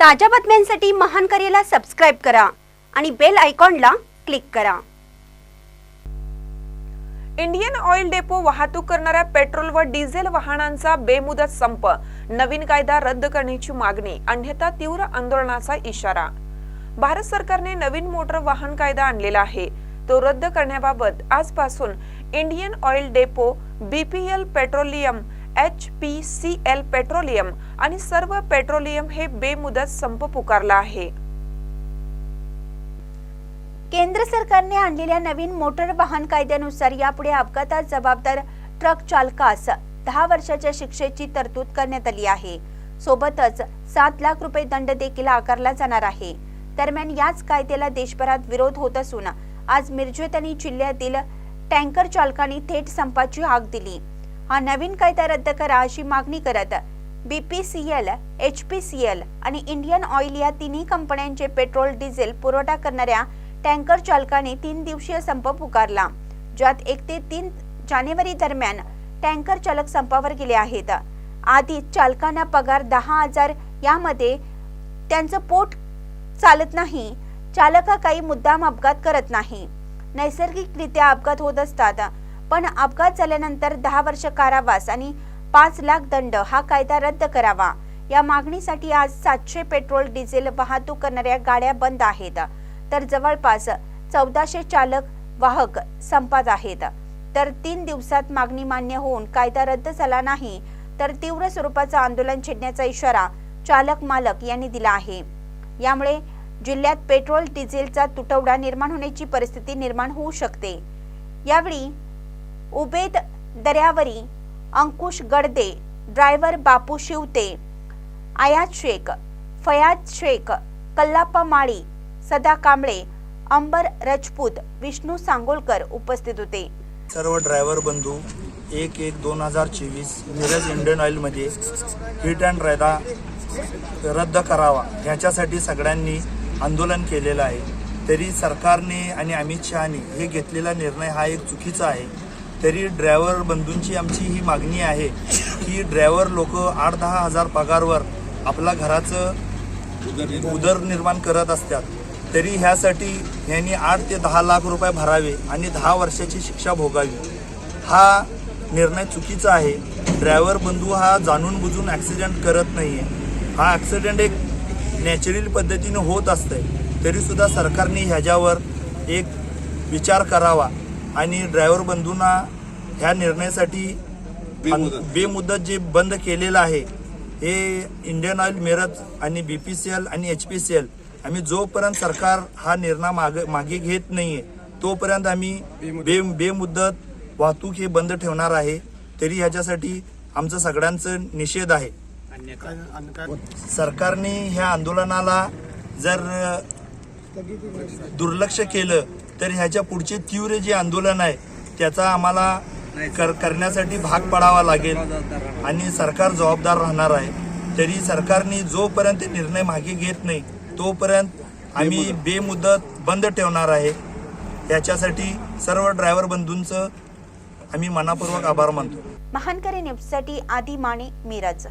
ताज्या बातम्यांसाठी महान करेला सबस्क्राईब करा आणि बेल आयकॉनला क्लिक करा. इंडियन ऑइल डेपो वाहतूक करणाऱ्या पेट्रोल व डिझेल वाहनांचा बेमुदत संप. नवीन कायदा रद्द करण्याची मागणी अन्यथा तीव्र आंदोलनाचा इशारा. भारत सरकारने नवीन मोटर वाहन कायदा आणलेला आहे. तो रद्द करण्याबाबत आजपासून Indian Oil depot BPL petroleum H P C L petroleum आणि सर्व पेट्रोलियम हे बेमुदत संप पुकारला आहे. केंद्र सरकारने आणलेल्या नवीन मोटर वाहन कायद्यानुसार यापुढे अपघातात जबाबदार ट्रक चालकास दहा वर्षाच्या शिक्षेची तरतूद करण्यात आली आहे. सोबतच सात लाख रुपये दंड देखील आकारला जाणार आहे. दरम्यान याच कायद्याला देशभरात विरोध होत असून आज मिरजेत आणि जिल्ह्यातील टँकर चालकांनी थेट संपाची हाक दिली. हा नवीन कायदा रद्द करा अशी मागणी करत बीपीसीएल एल आणि इंडियन ऑइल या तिन्ही कंपन्यांचे पेट्रोल डिझेल पुरवठा करणाऱ्या टँकर चालकाने तीन दिवसीय संप पुकारला ज्यात एक ते तीन जानेवारी दरम्यान टँकर चालक संपावर गेले आहेत. आधी चालकांना पगार दहा हजार यामध्ये त्यांचं पोट चालत नाही चालक काही मुद्दाम अपघात करत नाही. नैसर्गिकरित्या अपघात होत असतात. पण अपघात झाल्यानंतर दहा वर्ष कारावास आणि पाच लाख दंड हा कायदा रद्द करावा. या मागणीसाठी आज सातशे पेट्रोल डिझेल वाहतूक करणाऱ्या गाड्या बंद आहेत. तर जवळपास चौदाशे चालक वाहक संपात आहेत. तर तीन दिवसात मागणी मान्य होऊन कायदा रद्द झाला नाही तर तीव्र स्वरूपाचं आंदोलन छेडण्याचा इशारा चालक मालक यांनी दिला आहे. यामुळे जिल्ह्यात पेट्रोल डिझेलचा तुटवडा निर्माण होण्याची परिस्थिती निर्माण होऊ शकते. यावेळी उबेद दर्यावरी अंकुश गडदे ड्रायव्हर बापू शिवते आयात शेख फयाज शेख कल्लाप्पा माळी सदा कांबळे अंबर रजपूत विष्णू सांगोलकर उपस्थित होते. सर्व ड्रायव्हर बंधू एक एक दोन हजार चोवीस मिरज इंडियन ऑइलमध्ये हिट अँड रायदा रद्द करावा ह्याच्यासाठी सगळ्यांनी आंदोलन केलेलं आहे. तरी सरकारने आणि अमित शहाने हे घेतलेला निर्णय हा एक चुकीचा आहे. तरी ड्रायव्हर बंधूंची आमची ही मागणी आहे की ड्रायव्हर लोक आठ दहा हजार पगारवर आपल्या घराचं उदरनिर्माण करत असतात. तरी ह्यासाठी ह्यांनी आठ ते दहा लाख रुपये भरावे आणि दहा वर्षाची शिक्षा भोगावी. हा निर्णय चुकीचा आहे. ड्रायव्हर बंधू हा जाणून बुजून ॲक्सिडेंट करत नाही आहे हा ॲक्सिडेंट एक नॅचरल पद्धतीनं होत असतंय. तरीसुद्धा सरकारने ह्याच्यावर एक विचार करावा आणि ड्रायव्हर बंधूंना ह्या निर्णयासाठी बेमुदत जे बंद केलेलं आहे हे इंडियन ऑइल मिरज आणि बी पी सी एल आणि एच पी सी एल आम्ही जोपर्यंत सरकार हा निर्णय मागे मागे घेत नाहीये तोपर्यंत आम्ही बे बेमुदत वाहतूक हे बंद ठेवणार आहे तरी ह्याच्यासाठी आमचं सगळ्यांचं निषेध आहे. सरकारने ह्या आंदोलनाला जर दुर्लक्ष केलं तर ह्याच्या पुढचे तीव्र जे आंदोलन आहे त्याचा आम्हाला कर करण्यासाठी भाग पडावा लागेल. आणि सरकार जबाबदार राहणार आहे. तरी सरकारने जोपर्यंत निर्णय मागे घेत नाही तोपर्यंत आम्ही बेमुदत. बंद ठेवणार आहे. याच्यासाठी सर्व ड्रायव्हर बंधूंचं आम्ही मनापूर्वक आभार मानतो. महानकरी न्यूजसाठी आदी माने मिरज.